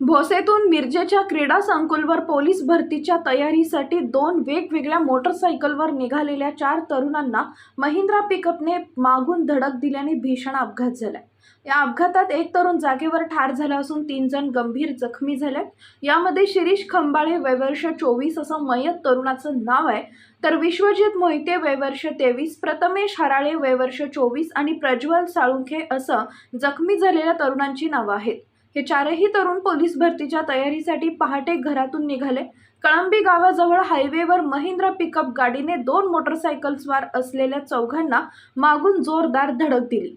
भोसेतून मिरजेच्या क्रीडा संकुलवर पोलीस भरतीच्या तयारीसाठी दोन वेगवेगळ्या मोटरसायकलवर निघालेल्या चार तरुणांना महिंद्रा पिकअपने मागून धडक दिल्याने भीषण अपघात झाला या अपघातात एक तरुण जागेवर ठार झाला असून तीन जण गंभीर जखमी झाले यामध्ये शिरीष खंबाळे वयवर्ष चोवीस असं मयत तरुणाचं नाव आहे. तर विश्वजित मोहिते वयवर्ष तेवीस प्रथमेश हराळे वयवर्ष चोवीस आणि प्रज्वल साळुंखे असं जखमी झालेल्या तरुणांची नावं आहेत. हे चारही तरुण पोलीस भरतीच्या तयारीसाठी पहाटे घरातून निघाले. कळंबी गावाजवळ हायवेवर महिंद्रा पिकअप गाडीने दोन मोटरसायकल्सवार असलेल्या चौघांना मागून जोरदार धडक दिली.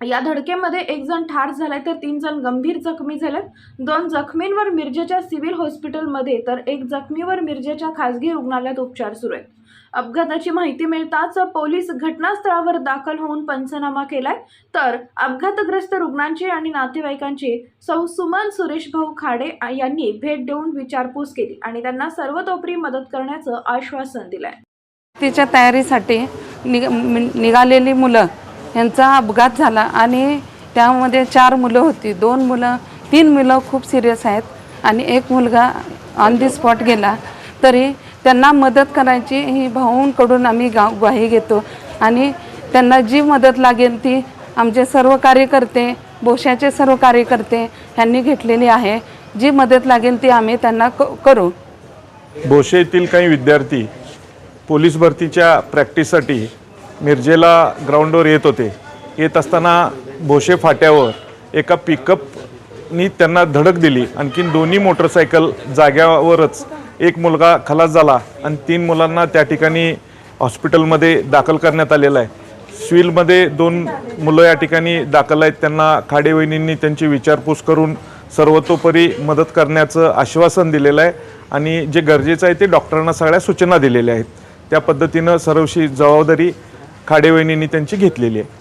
या धडकेमध्ये एक जण ठार झालाय तर तीन जण गंभीर जखमी झालेत. दोन जखमींवर मिरजेच्या सिव्हिल हॉस्पिटलमध्ये तर एक जखमीवर मिरजेच्या खासगी रुग्णालयात उपचार सुरू आहेत. अपघाताची माहिती मिळताच पोलीस घटनास्थळावर दाखल होऊन पंचनामा केलाय. तर अपघातग्रस्त रुग्णांची आणि नातेवाईकांची सौ सुमन सुरेश भाऊ खाडे यांनी भेट देऊन विचारपूस केली आणि त्यांना सर्वतोपरी मदत करण्याचं आश्वासन दिलंय. तिच्या तयारीसाठी निघालेली मुलं यांचा अपघात झाला आणि त्यामध्ये चार मुलं होती. दोन मुलं तीन मुलं खूप सिरियस आहेत आणि एक मुलगा ऑन दी स्पॉट गेला. तरी त्यांना मदत करायची ही भाऊंकडून आम्ही गाव ग्वाही घेतो. आणि त्यांना जी मदत लागेल ती आमचे सर्व कार्यकर्ते बोशाचे सर्व कार्यकर्ते ह्यांनी घेतलेली आहे. जी मदत लागेल ती आम्ही त्यांना क करू. बोशे येथील काही विद्यार्थी पोलीस भरतीच्या प्रॅक्टिससाठी मिरजेला ग्राउंडवर येत होते. येत असताना भोशे फाट्यावर एका पिकअपनी त्यांना धडक दिली. आणखीन दोन्ही मोटरसायकल जाग्यावरच एक मुलगा खलास झाला आणि तीन मुलांना त्या ठिकाणी हॉस्पिटलमध्ये दाखल करण्यात आलेलं आहे. सिव्हिलमध्ये दोन मुलं या ठिकाणी दाखल आहेत. त्यांना खाडे वहिनींनी त्यांची विचारपूस करून सर्वतोपरी मदत करण्याचं आश्वासन दिलेलं आहे. आणि जे गरजेचं आहे ते डॉक्टरांना सगळ्या सूचना दिलेल्या आहेत. त्या पद्धतीनं सर्वशी जबाबदारी खाडे वहिनींनी त्यांची घेतलेली आहे.